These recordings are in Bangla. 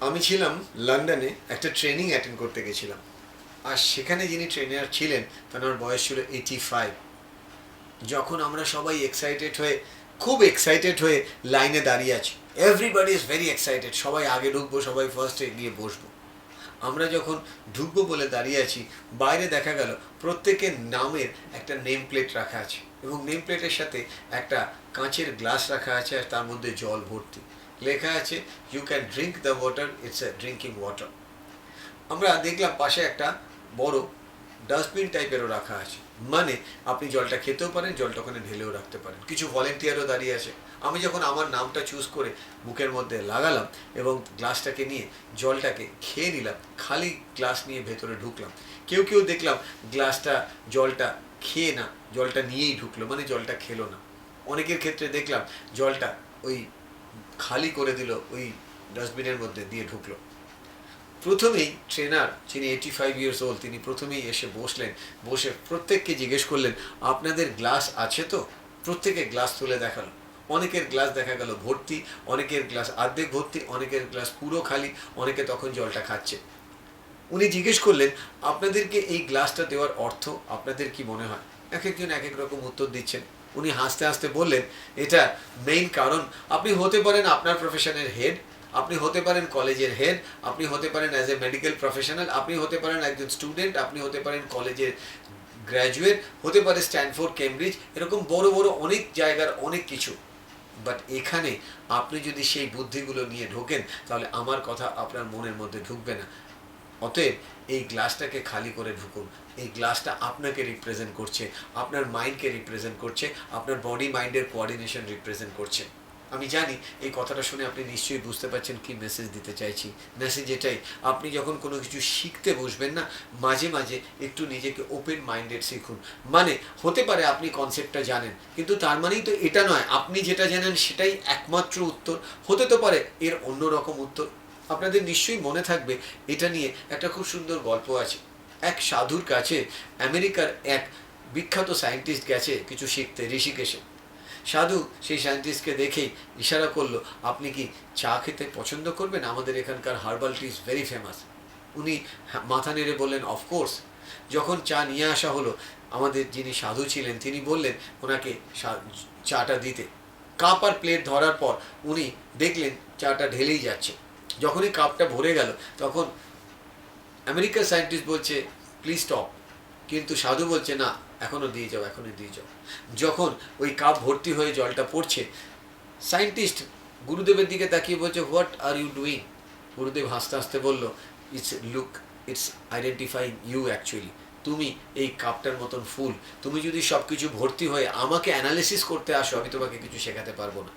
আমি ছিলাম লন্ডনে একটা ট্রেনিং অ্যাটেন্ড করতে গেছিলাম। আর সেখানে যিনি ট্রেনার ছিলেন, তার বয়স ছিল এইটি ফাইভ যখন আমরা সবাই এক্সাইটেড হয়ে, খুব এক্সাইটেড হয়ে লাইনে দাঁড়িয়ে আছি। এভরিবাডি ইজ ভেরি এক্সাইটেড সবাই আগে ঢুকবো, সবাই ফার্স্টে গিয়ে বসবো। আমরা যখন ঢুকবো বলে দাঁড়িয়ে আছি, বাইরে দেখা গেল প্রত্যেকের নামের একটা নেম প্লেট রাখা আছে। এবং নেম প্লেটের সাথে একটা কাঁচের গ্লাস রাখা আছে আর তার মধ্যে জল ভর্তি। লেখা আছে you can drink the water it's a drinking water আমরা দেখলাম পাশে একটা বড় ডাস্টবিন টাইপেরও রাখা আছে। মানে আপনি জলটা খেতেও পারেন, জলটা ওখানে ঢেলেও রাখতে পারেন। কিছু ভলেন্টিয়ারও দাঁড়িয়ে আছে। আমি যখন আমার নামটা চুজ করে বুকের মধ্যে লাগালাম এবং গ্লাসটাকে নিয়ে জলটাকে খেয়ে নিলাম, খালি গ্লাস নিয়ে ভেতরে ঢুকলাম, কেউ কেউ দেখলাম গ্লাসটা জলটা খেয়ে না, জলটা নিয়েই ঢুকলো মানে জলটা খেলো না। অনেকের ক্ষেত্রে দেখলাম জলটা ওই খালি করে দিল ওই ডাস্টবিনের মধ্যে দিয়ে ঢুকলো। প্রথমেই ট্রেনার, যিনি এইটি ফাইভ ইয়ার্স ওল্ড তিনি প্রথমেই এসে বসলেন, বসে প্রত্যেককে জিজ্ঞেস করলেন, আপনাদের গ্লাস আছে তো? প্রত্যেকে গ্লাস তুলে দেখাল। অনেকের গ্লাস দেখা গেল ভর্তি, অনেকের গ্লাস অর্ধেক ভর্তি, অনেকের গ্লাস পুরো খালি, অনেকে তখন জলটা খাচ্ছে। উনি জিজ্ঞেস করলেন, আপনাদেরকে এই গ্লাসটা দেওয়ার অর্থ আপনাদের কি মনে হয়? এক একজন এক এক রকম উত্তর দিচ্ছেন। উনি হাসতে হাসতে বললেন, এটা মেইন কারণ। আপনি হতে পারেন আপনার প্রফেশনের হেড আপনি হতে পারেন কলেজের হেড আপনি হতে পারেন অ্যাজ এ মেডিকেল প্রফেশনাল আপনি হতে পারেন একজন স্টুডেন্ট আপনি হতে পারেন কলেজের গ্র্যাজুয়েট হতে পারে স্ট্যানফোর্ড কেমব্রিজ এরকম বড় বড় অনেক জায়গার অনেক কিছু। বাট এখানে আপনি যদি সেই বুদ্ধিগুলো নিয়ে ঢোকেন, তাহলে আমার কথা আপনার মনের মধ্যে ঢুকবে না। অতএব এই গ্লাসটাকে খালি করে ঢুকুন। এই গ্লাসটা আপনাকে রিপ্রেজেন্ট করছে, আপনার মাইন্ডকে রিপ্রেজেন্ট করছে, আপনার বডি মাইন্ডের কোঅর্ডিনেশন রিপ্রেজেন্ট করছে। আমি জানি এই কথাটা শুনে আপনি নিশ্চয়ই বুঝতে পারছেন কি মেসেজ দিতে চাইছি। মেসেজ এটাই, আপনি যখন কোনো কিছু শিখতে বসবেন না, মাঝে মাঝে একটু নিজেকে ওপেন মাইন্ডেড শিখুন। মানে হতে পারে আপনি কনসেপ্টটা জানেন, কিন্তু তার মানেই তো এটা নয়। আপনি যেটা জানেন সেটাই একমাত্র উত্তর। হতে তো পারে এর অন্য রকম উত্তর। আপনাদের নিশ্চয়ই মনে থাকবে, এটা নিয়ে একটা খুব সুন্দর গল্প আছে। এক সাধুর কাছে আমেরিকার এক বিখ্যাত সায়েন্টিস্ট গেছে কিছু শিখতে, ঋষিকেশে। সাধু সেই সায়েন্টিস্টকে দেখেই ইশারা করল, আপনি কি চা খেতে পছন্দ করবেন? আমাদের এখানকার herbal tea is very famous. উনি মাথা নেড়ে বললেন অফকোর্স যখন চা নিয়ে আসা হলো, আমাদের যিনি সাধু ছিলেন, তিনি বললেন ওনাকে চাটা দিতে। কাপ আর প্লেট ধরার পর উনি দেখলেন চাটা ঢেলেই যাচ্ছে। যখনই কাপটা ভরে গেল, তখন আমেরিকার সায়েন্টিস্ট বলছে প্লিজ স্টপ কিন্তু সাধু বলছে, না এখনও দিয়ে যাও এখনও দিয়ে যাও। যখন ওই কাপ ভর্তি হয়ে জলটা পড়ছে সায়েন্টিস্ট গুরুদেবের দিকে তাকিয়ে বলছে হোয়াট আর ইউ ডুইং গুরুদেব হাসতে হাসতে বলল it's look it's identifying you actually তুমি এই কাপটার মতন ফুল। তুমি যদি সব কিছু ভর্তি হয়ে আমাকে অ্যানালিসিস করতে আসো, আমি তোমাকে কিছু শেখাতে পারব না।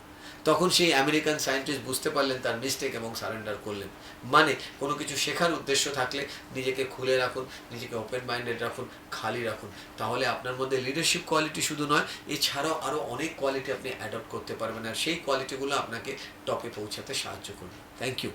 তখন সেই আমেরিকান সায়েন্টিস্ট বুঝতে পারলেন তার মিস্টেক এবং সারেন্ডার করলেন। মানে কোনো কিছু শেখার উদ্দেশ্য থাকলে নিজেকে খুলে রাখুন, নিজেকে ওপেন মাইন্ডেড রাখুন, খালি রাখুন। তাহলে আপনার মধ্যে লিডারশিপ কোয়ালিটি শুধু নয়, এছাড়াও আরও অনেক কোয়ালিটি আপনি অ্যাডপ্ট করতে পারবেন। আর সেই কোয়ালিটিগুলো আপনাকে টপে পৌঁছাতে সাহায্য করবে। Thank you